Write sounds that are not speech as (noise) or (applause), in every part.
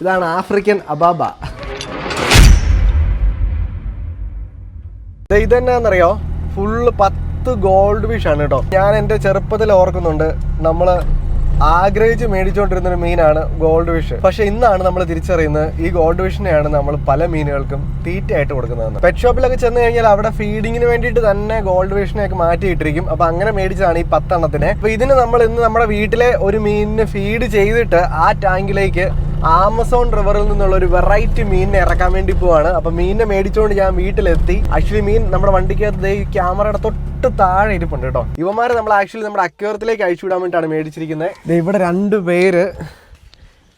ഇതാണ് ആഫ്രിക്കൻ അബാബ. ഇതെന്നാന്നറിയോ? ഫുള്ള് പത്ത് ഗോൾഡ് ഫിഷ് ആണ് കേട്ടോ. ഞാൻ എന്റെ ചെറുപ്പത്തിൽ ഓർക്കുന്നുണ്ട് നമ്മൾ ആഗ്രഹിച്ച് മേടിച്ചുകൊണ്ടിരുന്ന ഒരു മീനാണ് ഗോൾഡ് ഫിഷ് പക്ഷെ ഇന്നാണ് നമ്മൾ തിരിച്ചറിയുന്നത് ഈ ഗോൾഡ് ഫിഷിനെയാണ് നമ്മൾ പല മീനുകൾക്കും തീറ്റയായിട്ട് കൊടുക്കുന്നത് പെറ്റ് ഷോപ്പിലൊക്കെ ചെന്ന് കഴിഞ്ഞാൽ അവിടെ ഫീഡിങ്ങിന് വേണ്ടിയിട്ട് തന്നെ ഗോൾഡ് ഫിഷിനെയൊക്കെ മാറ്റിയിട്ടിരിക്കും. അപ്പൊ അങ്ങനെ മേടിച്ചതാണ് ഈ പത്തെണ്ണത്തിനെ. അപ്പൊ ഇതിന് നമ്മൾ ഇന്ന് നമ്മുടെ വീട്ടിലെ ഒരു മീനിന് ഫീഡ് ചെയ്തിട്ട് ആ ടാങ്കിലേക്ക് ആമസോൺ റിവറിൽ നിന്നുള്ള ഒരു വെറൈറ്റി മീനിനെ ഇറക്കാൻ വേണ്ടി പോവാണ്. അപ്പൊ മീനിനെ മേടിച്ചുകൊണ്ട് ഞാൻ വീട്ടിലെത്തി. ആക്ച്വലി മീൻ നമ്മുടെ വണ്ടിക്കകത്ത് ഈ ക്യാമറയുടെ തൊട്ട് താഴെ ഇരിപ്പുണ്ട് കേട്ടോ. ഇവന്മാരെ നമ്മൾ ആക്ച്വലി നമ്മുടെ അക്വേറത്തിലേക്ക് അയച്ചു വിടാൻ വേണ്ടിയിട്ടാണ് മേടിച്ചിരിക്കുന്നത്. ഇവിടെ രണ്ട് പേര്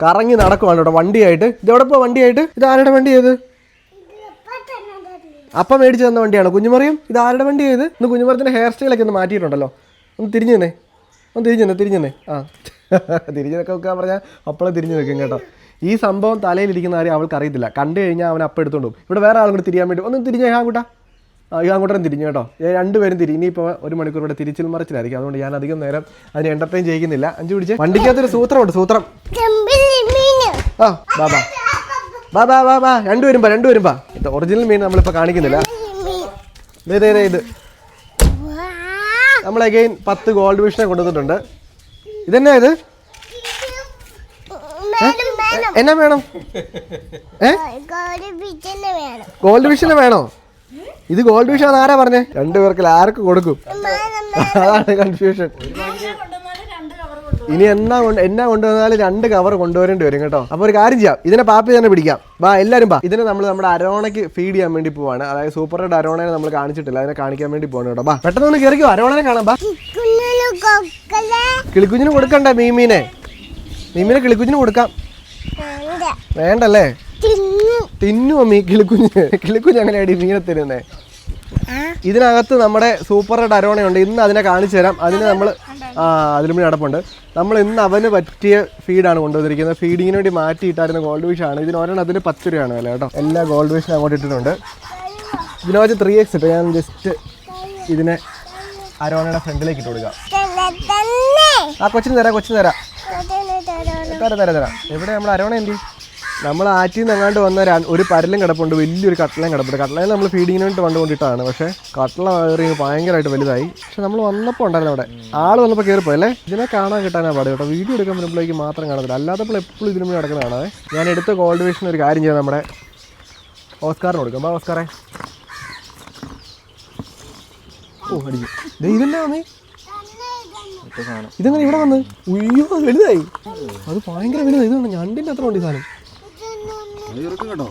കറങ്ങി നടക്കുവാണ് കേട്ടോ വണ്ടിയായിട്ട്. ഇതെവിടെ പോവാ വണ്ടിയായിട്ട്? ഇത് ആരുടെ വണ്ടി ഏത് അപ്പ മേടിച്ചു തന്ന വണ്ടിയാണ്. കുഞ്ഞുമറിയും ഇത് ആരുടെ വണ്ടി ഏത് ഇന്ന് കുഞ്ഞുമരത്തിന്റെ ഹെയർ സ്റ്റൈലൊക്കെ ഒന്ന് മാറ്റിയിട്ടുണ്ടല്ലോ. ഒന്ന് തിരിഞ്ഞു തന്നെ ഒന്ന് തിരിഞ്ഞു തന്നെ തിരിഞ്ഞു തന്നെ ആ. തിരിഞ്ഞു നിൽക്കാൻ പറഞ്ഞാൽ അപ്പോഴേ തിരിഞ്ഞു നിൽക്കും കേട്ടോ. ഈ സംഭവം തലയിലിരിക്കുന്ന കാര്യം അവൾക്ക് അറിയത്തില്ല. കണ്ടു കഴിഞ്ഞാൽ അവൻ അപ്പം എടുത്തോണ്ട് പോകും. ഇവിടെ വേറെ ആളും കൂടി തിരിയാൻ വേണ്ടി ഒന്ന് തിരിഞ്ഞ ഈ അങ്ങോട്ടും തിരിഞ്ഞു കേട്ടോ. രണ്ടുപേരും തിരി ഇനിയിപ്പോൾ ഒരു മണിക്കൂർ ഇവിടെ തിരിച്ചിൽ മറിച്ചിലായിരിക്കും. അതുകൊണ്ട് ഞാൻ അധികം നേരം അതിനെ എന്റർടൈൻ ചെയ്യുന്നില്ല അഞ്ചു പിടിച്ച്. വണ്ടിക്കകത്തൊരു സൂത്രമുണ്ട് സൂത്രം. ആ ബാ ബാ. ബാ ബാ ബാ രണ്ടുപേരും ബാ രണ്ടുപേരും ഇത് ഒറിജിനൽ മീൻ നമ്മളിപ്പോൾ കാണിക്കുന്നില്ല. ഇത്. നമ്മൾ അഗൈൻ പത്ത് ഗോൾഡ് വിഷനെ കൊണ്ടുവന്നിട്ടുണ്ട്. ഇതെന്നാ ഇത്? എന്നാ വേണം ഏ? ഗോൾഡ് വിഷനെ വേണോ. ഇത് ഗോൾഡ് വിഷൻ ആരാ പറഞ്ഞേ? രണ്ടുപേർക്ക് ആർക്ക് കൊടുക്കും. അതാണ് കൺഫ്യൂഷൻ ഇനി എന്നാ കൊണ്ട് എന്നാ കൊണ്ടുവന്നാലും രണ്ട് കവർ കൊണ്ടുവരേണ്ടി വരും കേട്ടോ. അപ്പൊ ഒരു കാര്യം ചെയ്യാം. ഇതിനെ പാപ്പി തന്നെ പിടിക്കാം. വാ എല്ലാരും വാ ഇതിനെ നമ്മൾ നമ്മുടെ അരോണയ്ക്ക് ഫീഡ് ചെയ്യാൻ വേണ്ടി പോവാണ്. അതായത് സൂപ്പർ റെഡ് അരോണയെ നമ്മൾ കാണിച്ചിട്ടില്ല. അതിനെ കാണിക്കാൻ വേണ്ടി പോകണം കേട്ടോ. വാ പെട്ടെന്ന് ഒന്ന് കയറിക്കോ അരോണനെ കാണാം. വാ. കിളിക്കുഞ്ഞിന് കൊടുക്കണ്ട മീമീനെ. മീമീനെ കിളിക്കുഞ്ഞിന് കൊടുക്കാം. വേണ്ട വേണ്ടല്ലേ? തിന്നു തിന്നുവോ മീ കിളിക്കുഞ്ഞ്. കിളിക്കുഞ്ഞ് അങ്ങനെയാടി മീനെ തരുന്നേ? ഇതിനകത്ത് നമ്മുടെ സൂപ്പർ റെഡ് അരോണയുണ്ട്. ഇന്ന് അതിനെ കാണിച്ചു തരാം. അതിന് നമ്മൾ ആ അതിലും കൂടി അടപ്പുണ്ട് നമ്മൾ ഇന്ന് അവന് പറ്റിയ ഫീഡാണ് കൊണ്ടുവന്നിരിക്കുന്നത്. ഫീഡിങ്ങിന് വേണ്ടി മാറ്റിയിട്ടായിരുന്ന ഗോൾഡ് ഫിഷ് ആണ്. ഇതിന് ഒരെണ്ണത്തിന് പത്ത് രൂപയാണ് വില കേട്ടോ. എല്ലാ ഗോൾഡ് ഫിഷിനും അങ്ങോട്ട് ഇട്ടിട്ടുണ്ട്. ഇതിനെ വെച്ച് ത്രീ എക്സ് ഇട്ട് ഞാൻ ജസ്റ്റ് ഇതിനെ അരോണയുടെ ഫ്രണ്ടിലേക്ക് ഇട്ട് കൊടുക്കാം. ആ കൊച്ചിന് തരാം കൊച്ചിന് തരാം. തരാം. തരാം തരാം എവിടെ നമ്മൾ അരോണ എന്തി നമ്മൾ ആറ്റിൽ നിന്ന് എങ്ങാണ്ട് വന്ന ഒരു പരലും കിടപ്പുണ്ട് വലിയൊരു കട്ടലയും കിടപ്പുണ്ട്. കട്ടലയിൽ നമ്മൾ ഫീഡിങ്ങിന് വേണ്ടി കൊണ്ടിട്ടാണ് പക്ഷേ കട്ടള കയറി ഭയങ്കരമായിട്ട് വലുതായി. പക്ഷെ നമ്മൾ വന്നപ്പോൾ ഉണ്ടായിരുന്നു അവിടെ. ആൾ വന്നപ്പോൾ കയറിപ്പോയി അല്ലേ? ഇതിനെ കാണാൻ കിട്ടാനാ പാട് കേട്ടോ. വീഡിയോ എടുക്കാൻ വരുമ്പോഴേക്ക് മാത്രം കാണത്തില്ല. അല്ലാത്തപ്പോൾ എപ്പോഴും ഇതിനു മുന്നേ നടക്കുന്ന കാണാതെ. ഞാൻ എടുത്ത ഗോൾഡ് വേഷൻ ഒരു കാര്യം ചെയ്യാം നമ്മുടെ ഓസ്കാറിന് കൊടുക്കാം. ബാ ഓസ്കാറേ. ഓ അടിക്കും ഇതെന്നാ വന്നേ? ഇതെങ്ങനെ ഇവിടെ വന്ന്? ഉയ്യോ വലുതായി. അത് ഭയങ്കര വലുതായി. ഇതാണ് ഞണ്ടിന്റെ അത്ര വേണ്ടി സാധനം. ഇറക്കും കേട്ടോ.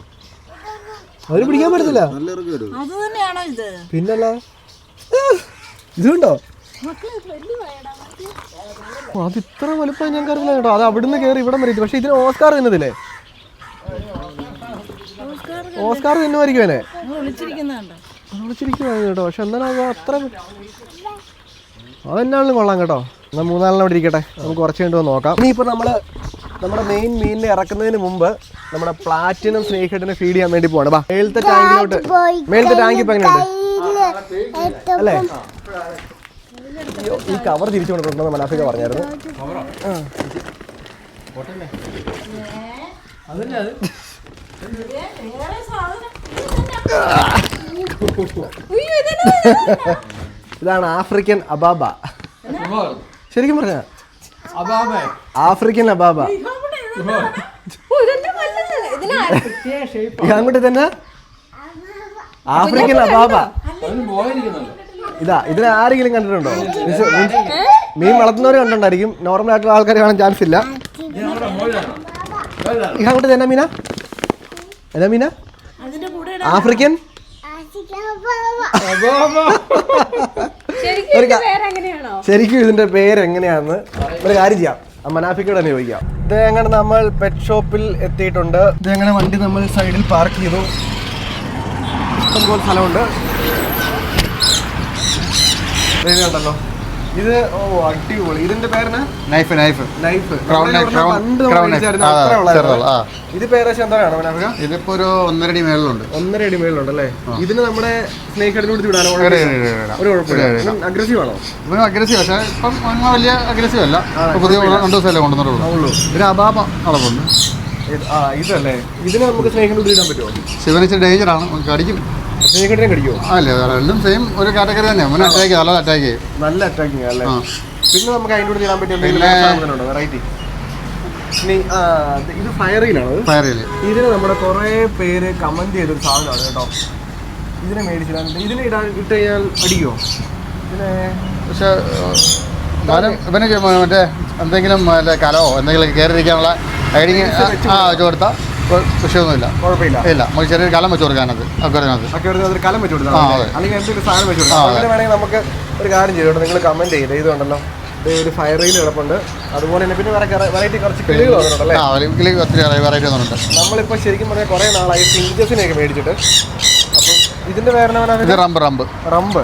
അവർ പിടിക്കാൻ പറ്റത്തില്ല. നല്ല ഇറക്കി വരും. അത് തന്നെയാണോ ഇത്? പിന്നല്ല. ഇതുണ്ടോ? അത് ഇത്ര വലുപ്പം ഞാൻ കറിയില്ല കേട്ടോ. അത് അവിടുന്ന് കേറി ഇവിടെ വരെ. പക്ഷെ ഇതിന് ഓസ്കാർ തിന്നതില്ലേ ഓസ്കാർ തിന്നുമായിരിക്കും അവനെ. കേട്ടോ. പക്ഷെ എന്നാലും അത് അത്ര അതെന്നാണെങ്കിലും കൊള്ളാം കേട്ടോ. എന്നാൽ മൂന്നാലെണ്ണം ഇവിടെ ഇരിക്കട്ടെ. നമുക്ക് കുറച്ച് കഴിഞ്ഞിട്ട് നോക്കാം നോക്കാം. ഇനിയിപ്പോൾ നമ്മൾ നമ്മുടെ മെയിൻ മീനിനെ ഇറക്കുന്നതിന് മുമ്പ് നമ്മുടെ പ്ലാറ്റിനം സ്നേക് ഹെഡിനെ ഫീഡ് ചെയ്യാൻ വേണ്ടി പോവാണ്. ബാ മേലത്തെ ടാങ്കിലോട്ട് മേലത്തെ ടാങ്ക് ഇപ്പം എങ്ങനെയുണ്ട്? അല്ലേ? അയ്യോ, ഈ കവർ തിരിച്ചു കൊണ്ടിട്ടുണ്ടെന്ന് മനാഫിക പറഞ്ഞായിരുന്നു. ഇതാണ് ആഫ്രിക്കൻ അബാബ. ശരിക്കും പറഞ്ഞ ആഫ്രിക്കൻ അബാബ. ഇത് അങ്ങോട്ട് തന്നെ? ആഫ്രിക്കൻ അബാബ. ഇതാ ഇതിനെ ആരെങ്കിലും കണ്ടിട്ടുണ്ടോ? മീൻ- വളർത്തുന്നവരെ വളർത്തുന്നവർ കണ്ടിട്ടുണ്ടായിരിക്കും. നോർമൽ ആയിട്ടുള്ള ആൾക്കാർ കാണാൻ ചാൻസ് ഇല്ല. അങ്ങോട്ട് തന്നെ മീന. എന്നാ മീന? അതിന്റെ കൂടെ ആഫ്രിക്കൻ? അബാബ. (laughs) ശരിക്കും ഇതിന്റെ പേര് എങ്ങനെയാന്ന് ഒരു കാര്യം ചെയ്യാം. മനാഫിക്കോട് തന്നെ ചോദിക്കാം ഇത് എങ്ങനെ നമ്മൾ പെറ്റ് ഷോപ്പിൽ എത്തിയിട്ടുണ്ട്. ഇത് വണ്ടി നമ്മൾ സൈഡിൽ പാർക്ക് ചെയ്തു. ഇഷ്ടംപോലെ സ്ഥലമുണ്ട്. ഉണ്ടല്ലോ ഇത് ഓ അടിപൊളി. ഇതിന്റെ പേരാണ് നൈഫ് നൈഫ് നൈഫ്. ഇതിപ്പോ ഏകദേശം എന്താണ് ഇതിപ്പോ ഒരു ഒന്നര അടി മേളിലുണ്ട് ഒന്നര അടി മേളിലുണ്ടല്ലേ ഇതിന് നമ്മുടെ സ്നേക്ക് ഹെഡിനോട് വിടാനോ. ഒരു കുഴപ്പമില്ല. അഗ്രസീവ് ആണോ? ഇവന് അഗ്രസീവ് പക്ഷേ ഇപ്പം അവന് വലിയ അഗ്രസീവ് അല്ല. പുതിയ രണ്ട് ദിവസമല്ലേ കൊണ്ടുവന്നുള്ളൂ ഉള്ളൂ. ഒരു അപാപ അളവുണ്ട്. ഇത്- ഇതല്ലേ? ഇതിന് നമുക്ക് ഹെഡ് ഇടാൻ പറ്റുമോ? ശിവന് ഡേഞ്ചർ അവൻ കടിക്കും. അല്ലേ രണ്ടും സെയിം ഒരു കാറ്റഗറി തന്നെ അവനെ അറ്റാക്ക് നല്ല അറ്റാക്ക് ചെയ്യും. നല്ല അറ്റാക്കിങ് അല്ലേ? പിന്നെ നമുക്ക് അതിന്റെ കൂടെ ഇടാൻ പറ്റിയ എന്തെങ്കിലും വെറൈറ്റി ഇത് ഫയറിയിലാണ് ഇത്? ഫയറിൽ ഇതിന് നമ്മുടെ കുറേ പേര് കമന്റ് ചെയ്തൊരു സാധനമാണ് കേട്ടോ. ഇതിനെ മേടിച്ചിടാനുണ്ട് ഇതിനെ ഇടാൻ ഇട്ട് കഴിഞ്ഞാൽ അടിയോ ഇതിനെ പക്ഷേ എന്നാലും ഇവന് ചെ- മറ്റേ എന്തെങ്കിലും മറ്റേ കലോ എന്തെങ്കിലും കയറിയിരിക്കാനുള്ള ഐഡിങ് ആ വെച്ച് കൊടുത്താൽ വിഷയമൊന്നുമില്ല കുഴപ്പമില്ല. ഇല്ല നമുക്ക് ചെറിയൊരു കലം വെച്ച് കൊടുക്കാനത് ഒരു അതൊരു കലം വെച്ച് കൊടുക്കാം. അല്ലെങ്കിൽ എന്തെങ്കിലും സാധനം വെച്ച് കൊടുക്കാം അങ്ങനെ വേണമെങ്കിൽ നമുക്ക് ഒരു കാര്യം ചെയ്തോട്ടെ നിങ്ങൾ കമന്റ് ചെയ്ത് ഇതുണ്ടല്ലോ. ഇത് ഒരു ഫയർ റെയിൽ കിടപ്പുണ്ട്. അതുപോലെ തന്നെ പിന്നെ വേറെ വെറൈറ്റി കുറച്ച് കിളികൾ വന്നിട്ടുണ്ടല്ലേ ഒരിക്കലും ഒത്തിരി വെറൈറ്റി വന്നിട്ടുണ്ട്. നമ്മളിപ്പോൾ ശരിക്കും പറഞ്ഞാൽ കുറേ നാളായി ഫിഞ്ചസിനെയൊക്കെ മേടിച്ചിട്ട്. അപ്പം ഇതിന്റെ പേരണവനാണ് റംബ് റംബ് റംബ്.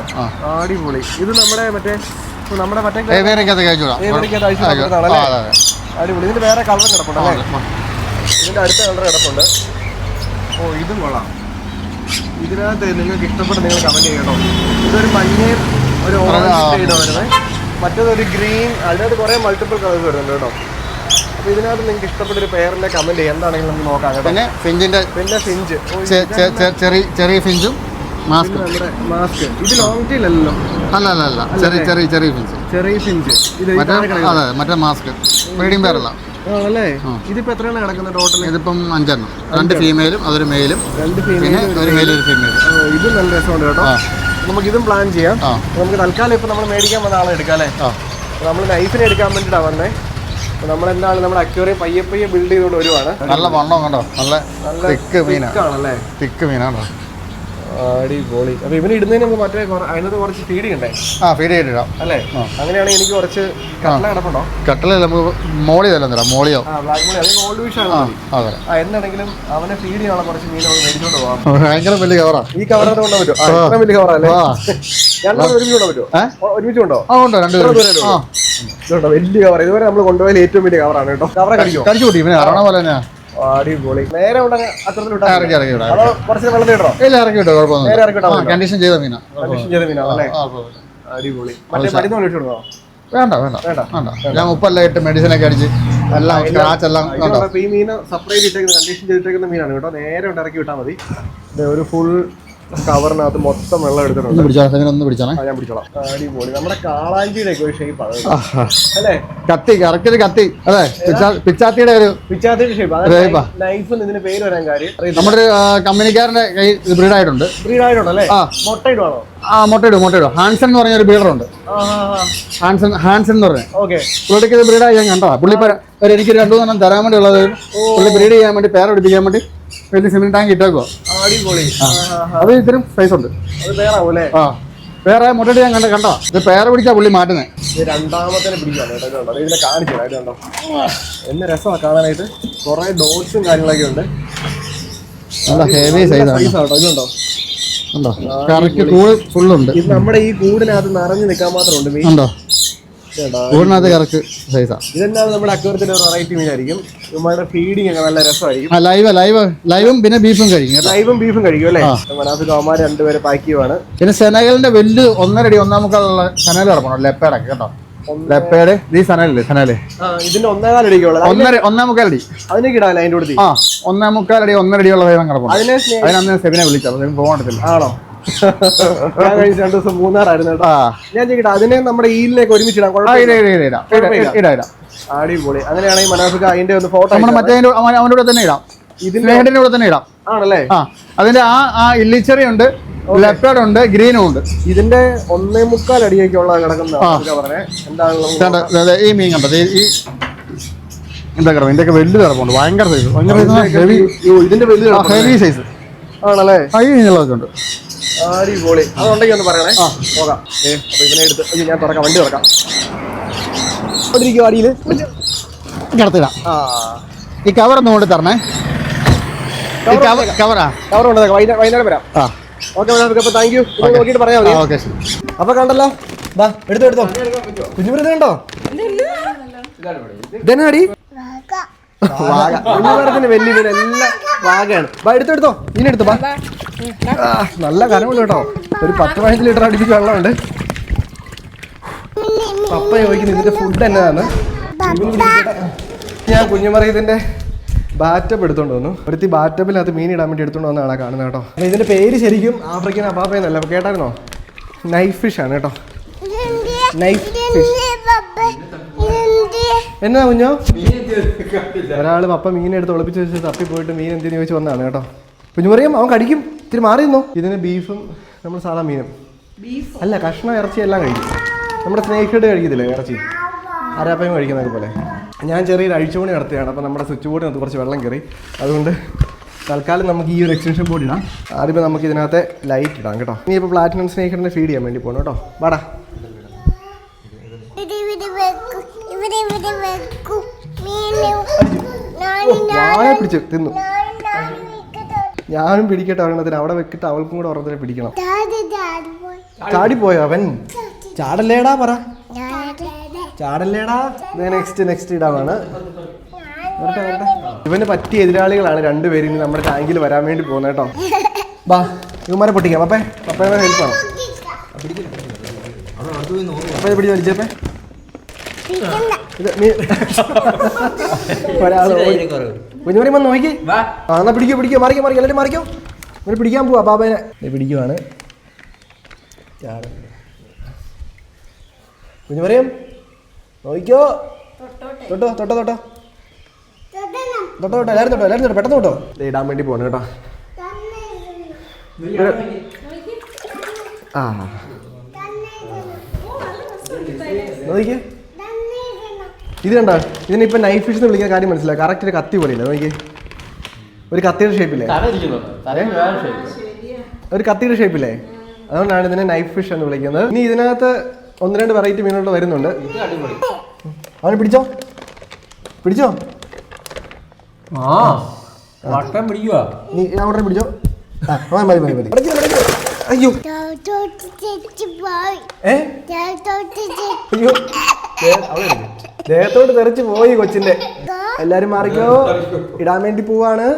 അടിപൊളി. ഇത് നമ്മുടെ മറ്റേ നമ്മുടെ മറ്റേ അടിപൊളി. ഇതിന്റെ വേറെ കളർ കിടപ്പുണ്ട് ഇതിന്റെ അടുത്ത കളർ കിടപ്പുണ്ട്. ഓ ഇതും കൊള്ളാം. ഇതിനകത്ത് നിങ്ങൾക്ക് ഇഷ്ടപ്പെട്ട് നിങ്ങൾ കമന്റ് ചെയ്യണോ. ഇതൊരു മഞ്ഞയും ഒരു ഓറഞ്ച് ആ. ഷെയ്ഡോ വരുന്നത് ഗ്രീൻ അതിനകത്ത് കുറേ മൾട്ടിപ്പിൾ കളേഴ്സ് വരുന്നുണ്ട് കേട്ടോ. അപ്പോൾ ഇതിനകത്ത് നിങ്ങൾക്ക് ഇഷ്ടപ്പെട്ട ഒരു പേരിന്റെ കമന്റ് ചെയ്യാം. എന്താണെങ്കിലും നമുക്ക് നോക്കാം കേട്ടോ. പിന്നെ ഫിഞ്ചിന്റെ പിന്നെ ഫിഞ്ച്. ചെറിയ ചെറിയ ഫിഞ്ചും മാസ്ക്. മാസ്ക്. ഇത് ലോങ് ടീൽ അല്ലല്ലോ. അല്ല അല്ല അല്ല? ചെറിയ ചെറിയ ചെറിയ ഫിഞ്ച്. ചെറിയ ഫിഞ്ച്. ഇത് മറ്റേ. അതെ മറ്റേ മാസ്ക്. ബ്രീഡിംഗ് പേരല്ല ആണല്ലേ? ഇതിപ്പോ എത്രയാണ് കിടക്കുന്നത് ടോട്ടൽ ഇതിപ്പം അഞ്ചെണ്ണം. രണ്ട് ഫീമെയിലും അതൊരു മെയിലും രണ്ട് പിന്നെ ഫീമെയിൽ ഒരു മെയിൽ ഒരു ഫീമെയിലും ഇത് നല്ല രസമുണ്ട് കേട്ടോ. ആ. നമുക്ക് ഇതും പ്ലാൻ ചെയ്യാം. ആ. നമുക്ക് തൽക്കാലം ഇപ്പൊ നമ്മൾ മേടിക്കാൻ വന്ന ആളെ എടുക്കാം അല്ലേ? ആ. നമ്മൾ നൈഫിനെ എടുക്കാൻ വേണ്ടിയിട്ടാണ് വന്നേ. അപ്പൊ നമ്മളെന്താണ് നമ്മുടെ അക്വേറിയം പയ്യെ പയ്യെ ബിൽഡ് ചെയ്തുകൊണ്ട് വരുവാണ്. നല്ല വണ്ണം കണ്ടോ? നല്ല തിക്ക് മീനാണ് ആണല്ലേ? തിക്ക് മീനാണോ അടിപൊളി അപ്പൊ ഇവന് ഇടുന്നതിന് നമുക്ക് മറ്റേ അതിനകത്ത് കുറച്ച് ഫീഡ് ഉണ്ടേ? ആ ഫീഡ് ചെയ്തിടാം അല്ലേ? അങ്ങനെയാണെങ്കിൽ എനിക്ക് കുറച്ച് കട്ടല കിടപ്പുണ്ടോ? കട്ടല നമുക്ക് മോളി തരാം തരാം മോളിയോ. ഗോൾഡ് ഫിഷ് ആണ് എന്നാണെങ്കിലും അവനെ ഫീഡ് ചെയ്യാനുള്ള കുറച്ച് മീൻ മേടിച്ചോണ്ട് പോവാം. ഭയങ്കര വലിയ കവറാ ഈ കവറിനകത്ത് കൊണ്ടാ പറ്റുമോ? അത്ര വലിയ കവറല്ലേ ആ. രണ്ടും ഒരുമിച്ച് കൊണ്ടാ പറ്റുമോ? ഒരുമിച്ച് കൊണ്ടോ ആ ഉണ്ടോ രണ്ടുപേരും വലിയ കവർ ഇതുവരെ നമ്മൾ കൊണ്ടുപോയാൽ ഏറ്റവും വലിയ കവറാണ് കേട്ടോ. കവറെ കടിക്കോ കടിച്ചു കൂട്ടി പിന്നെ അറിയണ പോലെ തന്നെയാ. അടിപൊളി. നേരെ അത്തരത്തിൽ ഇറക്കി ഇറക്കി വിടാം. കുറച്ച് ഇടണോ? ഇല്ല ഇറക്കി വിട്ടോ? കണ്ടീഷൻ ചെയ്ത മീനാ. കണ്ടീഷൻ ചെയ്ത. അടിപൊളി. മറ്റേ മരുന്ന് വിളിച്ചു വേണ്ട വേണ്ട വേണ്ട. ഞാൻ ഉപ്പെല്ലാം ഇട്ട് മെഡിസിൻ ഒക്കെ അടിച്ച് എല്ലാം സ്ക്രാച്ച് എല്ലാം കണ്ടോ? ഈ മീൻ സെപ്പറേറ്റ് ഇട്ടേക്കുന്ന കണ്ടീഷൻ ചെയ്തിട്ടേക്കുന്ന മീനാണ് കേട്ടോ. നേരെ ഇറക്കി വിട്ടാൽ മതി. ഒരു ഫുൾ കവറിനകത്ത് മൊത്തം വെള്ളം എടുത്തിട്ടുണ്ട്. ഒന്ന് പിടിച്ചോ അങ്ങനെ ഒന്ന് പിടിച്ചാണേ ഞാൻ പിടിച്ചോളാം. അടിപൊളി. നമ്മുടെ കാളാഞ്ചിയുടെ ഒക്കെ ഒരു. അല്ലേ? കത്തി കറക്റ്റ് കത്തി. അതെ പിച്ചാ- പിച്ചാത്തിയുടെ ഒരു ഷേപ്പ്. നൈഫ് ഇതിന് പേര് വരാൻ കാര്യം നമ്മുടെ ഒരു ആ, കമ്പനിക്കാരന്റെ കൈ ബ്രീഡ് ആയിട്ടുണ്ട് ബ്രീഡായിട്ടുണ്ടല്ലേ ആ. മുട്ടയിടുവാണോ ആ മുട്ടയിടും മുട്ടയിടും ഹാൻസൺ എന്ന് പറഞ്ഞ ഒരു ആ ഹാൻസൺ ഹാൻസൺ എന്ന് പറഞ്ഞു. ഓക്കെ. പുള്ളിക്ക് ഇത് ബ്രീഡായി ഞാൻ കണ്ടതാ. പുള്ളി എനിക്ക് രണ്ടു മൂന്നെണ്ണം തരാൻ വേണ്ടി ഉള്ളത് പുള്ളി ബ്രീഡ് ചെയ്യാൻ വേണ്ടി പേരെടുപ്പിക്കാൻ വേണ്ടി വലിയ സിമെന്റ് ടാങ്ക് ഇട്ടേക്കോ അടിപൊളി. അത് ഇതിനും സൈസ് ഉണ്ട്. അത് അല്ലേ ആ. വേറെ മുട്ടടി ഞാൻ കണ്ട കണ്ടോ ഇത് പേര പിടിച്ചാ പുള്ളി മാറ്റുന്നേ. രണ്ടാമത്തെ രണ്ടാമത്തേനെ പിടിക്കാണ് കേട്ടോ ഇതിനെ ഇതുണ്ടോ എന്ന് രസമാണ് കാണാനായിട്ട്. കുറെ ഡോട്ട്സും കാര്യങ്ങളൊക്കെ ഉണ്ട്. നല്ല ഹെവി സൈസ് ആട്ടോ ഇതുണ്ടോ ഉണ്ടോ? കറക്റ്റ് കൂട് ഫുള്ളുണ്ട് ഇത് നമ്മുടെ ഈ കൂടിനകത്ത് നിറഞ്ഞു നിൽക്കാൻ മാത്രമുണ്ട് ഉണ്ടോ? കൂടിനകത്ത് കറക്റ്റ് സൈസാ ഇതെന്താണ് നമ്മുടെ അക്വരത്തിന്റെ ഒരു വെറൈറ്റി മീനായിരിക്കും നമ്മുടെ ഒക്കെ നല്ല രസമായിരിക്കും. ആ ലൈവ് ലൈവ് ലൈവും പിന്നെ ബീഫും കഴിക്കും ലൈവും ബീഫും കഴിക്കും അല്ലേ? മനാഫ് അവന്മാർ രണ്ടുപേരെ പാക്ക് ചെയ്യുവാണ്. പിന്നെ സെനകലിന്റെ വലിയ ഒന്നരടി ഒന്നാമക്കാളുള്ള സനൽ കിടപ്പുണ്ടോ. ലെപ്പേടൊക്കെ കേട്ടോ. ലെപ്പേട് ഈ സനലല്ലേ സനൽ? ഇതിന്റെ ഒന്നേകാൽ അടിക്കുള്ളത് ഒന്നര ഒന്നാമുക്കാലടി അതിനെ ഇടാല്ലേ അതിന്റെ കൂടെ ആ ഒന്നാമുക്കാലടി ഒന്നരടിയുള്ള ദൈവം കിടപ്പുണ്ട് അതിനെ സെബിനെ വിളിച്ചത് സെബിൻ പോകണ്ടത്തില്ല ആണോ? ഞാൻ കഴിച്ച രണ്ടു ദിവസം മൂന്നാറായിരുന്നു കേട്ടോ. ഞാൻ ചോദിക്കട്ടെ അതിനെ നമ്മുടെ ഈലിലേക്ക് ഒരുമിച്ചിടാം ഇടാ. അടിപൊളി. അങ്ങനെയാണെങ്കിൽ മനാഫിക്ക് അതിന്റെ ഒന്ന് ഫോട്ടോ നമ്മൾ മറ്റേ കൂടെ തന്നെ ഇടാം. ഇതിന്റെ കൂടെ തന്നെ ഇടാം. ആണല്ലേ? ആ അതിന്റെ ആ ആ ഇല്ലിച്ചെറി ഉണ്ട് ലെപ്പേഡ് ഉണ്ട് ഗ്രീനും ഉണ്ട്. ഇതിന്റെ ഒന്നേ മുക്കാൽ അടിയൊക്കെയുള്ള കിടക്കുന്ന ഈ മീൻ കണ്ടത് ഈ എന്താ കിടക്കും ഇതിന്റെ വലിയ കിടപ്പുണ്ട് ഭയങ്കര സൈസ് ഭയങ്കര ഇതിന്റെ വലിയ ഹെവി സൈസ് ആണല്ലേ? ഹൈ മീനുകളൊക്കെ ഉണ്ട്. അടിപൊളി. അതുണ്ടെങ്കിൽ ഒന്ന് പറയണേ. പോകാം. ഏ അപ്പൊ ഇവനെ എടുത്ത് അയ്യോ, ഞാൻ തുറക്കാം. വണ്ടി തുറക്കാം. ഇരിക്കും അടിയിൽ കിടത്തിടാം ആ. ഈ കവർ ഒന്ന് കൊണ്ട് തരണേ. ഈ കവർ കവറാ കവർ വൈകുന്നേരം വരാം. ആ. ഓക്കെ അപ്പൊ താങ്ക് യു നോക്കിയിട്ട് പറയാം ആ മതി ഓക്കെ ശരി. അപ്പൊ കണ്ടല്ലോ. ബാ എടുത്തോ എടുത്തോ. കുഞ്ഞുമറി ഇത് കണ്ടോ ഇതെന്നാടി? (laughs) വാഗ. വലിയ വാഗയാണ്. ബാ എടുത്തോ എടുത്തോ ബാ നല്ല കനമുണ്ട് കേട്ടോ. ഒരു പത്ത് പതിനഞ്ച് ലിറ്റർ അടുപ്പിച്ച് വെള്ളമുണ്ട്. പപ്പ ചോദിക്കുന്നു ഇതിന്റെ ഫുഡ് എന്നതാണ് ഞാൻ കുഞ്ഞുമറി ഇതിന്റെ ബാറ്റപ്പ് എടുത്തോണ്ട് വന്നു. ഒരുത്തി ബാറ്റപ്പിനകത്ത് മീൻ ഇടാൻ വേണ്ടി എടുത്തോണ്ട് വന്നതാണ് കാണുന്നത് കേട്ടോ. അപ്പൊ ഇതിന്റെ പേര് ശരിക്കും ആഫ്രിക്കൻ അബാബ എന്നല്ല. കേട്ടായിരുന്നോ? നൈഫ് ഫിഷ് ആണ് കേട്ടോ. Knife fish. എന്നാ കുഞ്ഞോ? ഒരാൾ പപ്പ മീനെടുത്ത് ഒളിപ്പിച്ച് വെച്ച് തപ്പി പോയിട്ട് മീൻ എന്തിനു ചോദിച്ചു വന്നതാണ് കേട്ടോ. കുഞ്ഞുമറിയും അവൻ കടിക്കും. ഇത്തിരി മാറിയിരുന്നു നിന്നോ. ഇതിന് ബീഫും നമ്മൾ സാധാ മീനും. അല്ല കഷ്ണം ഇറച്ചി എല്ലാം കഴിക്കും. നമ്മുടെ സ്നേഹിക്കട്ട് കഴിക്കത്തില്ലേ ഇറച്ചി? അരാപ്പയും കഴിക്കുന്നത് പോലെ. ഞാൻ ചെറിയൊരു അഴിച്ചുപണി നടത്തുകയാണ്. അപ്പോൾ നമ്മുടെ സ്വിച്ച് ബോർഡിനകത്ത് കുറച്ച് വെള്ളം കയറി. അതുകൊണ്ട് തൽക്കാലം നമുക്ക് ഈ ഒരു എക്സ്റ്റൻഷൻ ബോർഡ് ഇടാം. ആദ്യമേ നമുക്ക് ഇതിനകത്ത് ലൈറ്റ് ഇടാം കേട്ടോ. ഇനി ഇപ്പോൾ പ്ലാറ്റിനം സ്നേഹിക്കറിനെ ഫീഡ് ചെയ്യാൻ വേണ്ടി പോകണം കേട്ടോ. വാടാ. പിടിച്ച് തിന്നു. ഞാനും പിടിക്കട്ടെ ഒരെണ്ണത്തിന് അവിടെ വെക്കിട്ട് അവൾക്കും കൂടെ ഒരെണ്ണത്തിന് പിടിക്കണം. ചാടിപ്പോയോ അവൻ? ചാടല്ലേടാ പറ. ചാടല്ലേടാ. നെക്സ്റ്റ് നെക്സ്റ്റ് ഇടാമാണ്. ഇവന് പറ്റിയ എതിരാളികളാണ് രണ്ടുപേരും ഇനി നമ്മുടെ ടാങ്കിൽ വരാൻ വേണ്ടി പോകുന്നത് കേട്ടോ. ബാ ഇവന്മാരെ പൊട്ടിക്കാം. പപ്പേ പപ്പയുടെ ഹെൽപ്പ് ആണ്. അപ്പൊ പിടിച്ച് വലിച്ചപ്പേ ഇത് നീ (laughs) ഒരാൾ കുഞ്ഞുമറി വന്ന് നോക്കി. ആ എന്നാ പിടിക്കോ പിടിക്കോ. മറിക്കോ മറിക്കോ. എല്ലാവരും മറിക്കോ. ഇവർ പിടിക്കാൻ പോവാ ബാബേനെ. ദേ പിടിക്കുവാണ്. കുഞ്ഞുമറിയം നോക്കിക്കോ. തൊട്ടോ തൊട്ടോ തൊട്ടോ. തൊട്ടോ തൊട്ടോ. എല്ലാവരും തൊട്ടോ എല്ലാവരും തൊട്ടോ. പെട്ടെന്ന് തൊട്ടോ. ദേ ഇടാൻ വേണ്ടി പോണ കേട്ടോ. ആ. നോക്കിക്കേ. ഇത് കണ്ടോ? ഇതിനിപ്പോ നൈഫ് ഫിഷ് എന്ന് വിളിക്കുന്ന കാര്യം മനസ്സിലായി? കറക്റ്റ് ഒരു കത്തി പോലെ ഇല്ല? നോക്കിയേ. ഒരു കത്തിയുടെ ഷേപ്പില്ലേ ഒരു കത്തിയുടെ ഷേപ്പില്ലേ അതുകൊണ്ടാണ് ഇതിനെ നൈഫ് ഫിഷ് എന്ന് വിളിക്കുന്നത്. ഇനി ഇതിനകത്ത് ഒന്ന് രണ്ട് വെറൈറ്റി മീനുകൾ വരുന്നുണ്ട്. അവനെ പിടിച്ചോ? പിടിച്ചോ? ആ വട്ടം പിടിക്കുക നീ പിടിച്ചോ? ആ മതി മതി മതി. അയ്യോ. അയ്യോ. ദേ- അവിടെ ദേഹത്തോട്ട് തെറിച്ച് പോയി കൊച്ചിന്റെ. എല്ലാരും മാറിക്കോ. ഇടാൻ വേണ്ടി പോവാണ്.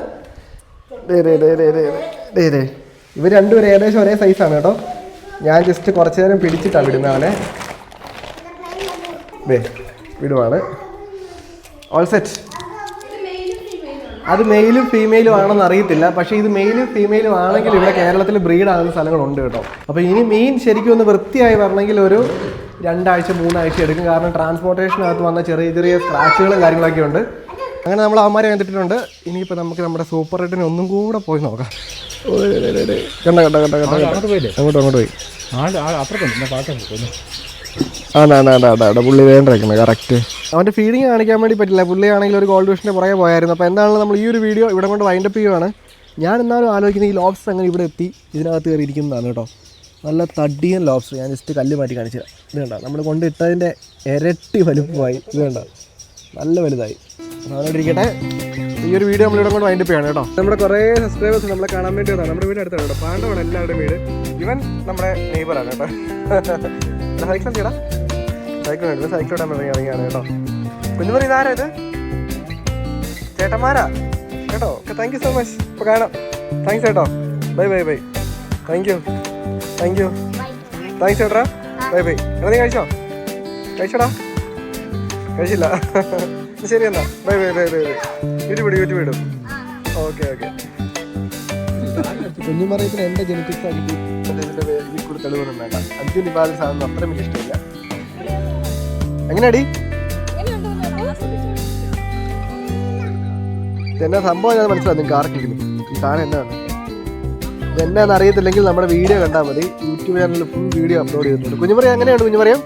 ഇവർ രണ്ടുപേരും ഏകദേശം ഒരേ സൈസാണ് കേട്ടോ. ഞാൻ ജസ്റ്റ് കുറച്ചു നേരം പിടിച്ചിട്ടാണ് വിടുന്നത് അവനെ. വിടുവാണ്. ഓൾ സെറ്റ് അത് മെയിലും ഫീമെയിലും ആണെന്ന് അറിയത്തില്ല. പക്ഷേ ഇത് മെയിലും ഫീമെയിലും ആണെങ്കിൽ ഇവിടെ കേരളത്തിൽ ബ്രീഡാകുന്ന സ്ഥലങ്ങളുണ്ട് കേട്ടോ. അപ്പോൾ ഇനി മെയിൻ ശരിക്കും ഒന്ന് വൃത്തിയായി വരണമെങ്കിൽ ഒരു രണ്ടാഴ്ച മൂന്നാഴ്ച എടുക്കും. കാരണം ട്രാൻസ്പോർട്ടേഷനകത്ത് വന്ന ചെറിയ ചെറിയ സ്ക്രാച്ചുകളും കാര്യങ്ങളൊക്കെ ഉണ്ട്. അങ്ങനെ നമ്മൾ അവന്മാരെ കണ്ടിട്ടുണ്ട്. ഇനിയിപ്പോൾ നമുക്ക് നമ്മുടെ സൂപ്പർ റെഡിനെ ഒന്നും കൂടെ പോയി നോക്കാം. കണ്ട കണ്ട കണ്ട. കണ്ടോ. അങ്ങോട്ട് അങ്ങോട്ട് പോയി. ആണ്ടാണ്ടാണ്ടാണ്ടാ പുള്ളി വേണ്ടിരിക്കുന്നത് കറക്റ്റ് അവന്റെ ഫീഡിങ് കാണിക്കാൻ വേണ്ടി പറ്റില്ല. പുള്ളി ആണെങ്കിൽ ഒരു ഗോൾഡ് വിഷന്റെ പുറകെ പോയായിരുന്നു. അപ്പോൾ എന്താണെങ്കിലും നമ്മൾ ഈ ഒരു വീഡിയോ ഇവിടെ കൊണ്ട് വൈൻഡപ്പ് ചെയ്യുവാണ്. ഞാൻ എന്നാലും ആലോചിക്കുന്നത് ഈ ലോബ്സ് അങ്ങനെ ഇവിടെ എത്തി ഇതിനകത്ത് കയറിയിരിക്കുന്നതാണ് കേട്ടോ. നല്ല തടിയൻ ലോബ്സ് ഞാൻ ജസ്റ്റ് കല്ല് മാറ്റി കാണിച്ചു തരാം. ഇത് കണ്ടോ? നമ്മൾ കൊണ്ടിട്ടതിന്റെ ഇരട്ടി വലുപ്പമായി. ഇത് കണ്ടോ? നല്ല വലുതായി. ഇരിക്കട്ടെ. ഈ ഒരു വീഡിയോ നമ്മളിവിടെ കൊണ്ട് വൈൻഡപ്പ് ചെയ്യണം കേട്ടോ. നമ്മുടെ കുറേ സബ്സ്ക്രൈബേഴ്സ് നമ്മളെ കാണാൻ വേണ്ടി വന്നതാണ്. നമ്മുടെ വീട് അടുത്താണ് കേട്ടോ. പാണ്ഡവാണ് എല്ലാവരുടെയും വീട്. ഇവൻ നമ്മുടെ നെയ്ബറാണ് കേട്ടോ. (laughs) സൈക്കിൾ ചെയ്യടാ? സൈക്കിൾ ഉണ്ട് ഇടാൻ ഇറങ്ങി ഇറങ്ങിയാണ് കേട്ടോ. കുഞ്ഞുമറി ഇതാരാ ഇത്? ചേട്ടന്മാരാ? കേട്ടോ? Okay thank you so much ഇപ്പോൾ കാണാം. താങ്ക്സ് കേട്ടോ bye bye bye thank you thank you thanks ചേട്ടാ. ബൈ ബൈ എടാ നീ കഴിച്ചോ? കഴിച്ചോടാ. കഴിച്ചില്ല. (laughs) ശരി എന്നാ. Bye bye bye bye bye വീട്ടിൽ വിടും വീട്ടിൽ വിടും ഓക്കെ ഓക്കെ കുഞ്ഞുമറിയത്തിന് എന്റെ ജനറ്റിക്സ് അടിക്കും ഇതിന്റെ ഇതിൽ കൂടെ തെളിവൊന്നും വേണ്ട അഞ്ചു നിപാത സാധനം അത്രയും വലിയ ഇഷ്ടമില്ല. എങ്ങനെയാടി? എന്നാ സംഭവം ഞാൻ മനസ്സിലാവും. നിങ്ങൾക്ക് ആർക്കെങ്കിലും. ഈ സാധനം എന്താണ് ഇതെന്നാന്ന് അറിയത്തില്ലെങ്കിൽ നമ്മുടെ വീഡിയോ കണ്ടാൽ മതി. യൂട്യൂബ് ചാനലിൽ ഫുൾ വീഡിയോ അപ്ലോഡ് ചെയ്തിട്ടുണ്ട്. കുഞ്ഞുമറിയ എങ്ങനെയാണ് കുഞ്ഞുമറിയം?